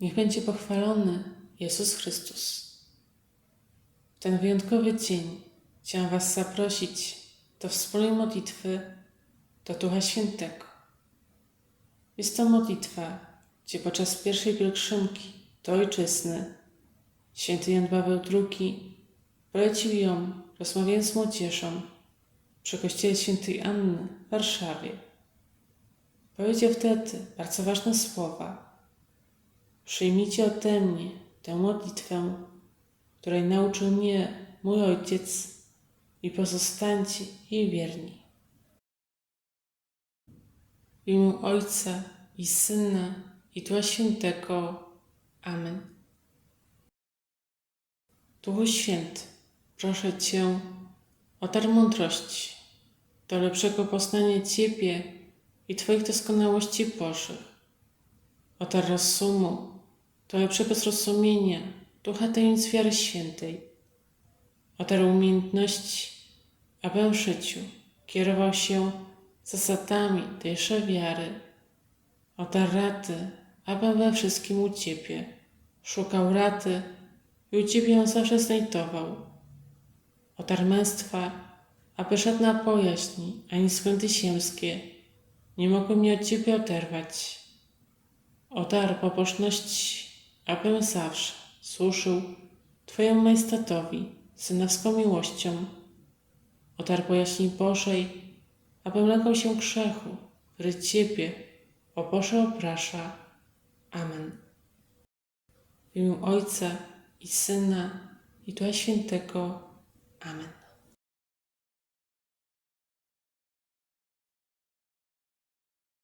Niech będzie pochwalony Jezus Chrystus. W ten wyjątkowy dzień chciałam Was zaprosić do wspólnej modlitwy do Ducha Świętego. Jest to modlitwa, gdzie podczas pierwszej pielgrzymki do Ojczyzny święty Jan Paweł II polecił ją, rozmawiając z młodzieżą przy kościele świętej Anny w Warszawie. Powiedział wtedy bardzo ważne słowa. Przyjmijcie ode mnie tę modlitwę, której nauczył mnie mój ojciec i pozostańcie jej wierni. W imię Ojca i Syna i Ducha Świętego. Amen. Duchu Święty, proszę Cię o dar mądrości, do lepszego poznania Ciebie i Twoich doskonałości Bożych, o dar rozumu, do lepszego zrozumienia ducha tajemnic wiary świętej, o dar umiejętności, abym w życiu kierował się zasadami tejże wiary, o dar rady, abym we wszystkim u Ciebie szukał rady i u Ciebie ją zawsze znajdował, o dar męstwa, aby żadna bojaźń ani względy ziemskie nie mogły mnie od Ciebie oderwać, o dar pobożności, abym zawsze służył Twojemu majestatowi synowską miłością, o dar bojaźni Bożej, abym lękał się grzechu, który Ciebie, o Boże, oprasza. Amen. W imię Ojca i Syna i Ducha Świętego. Amen.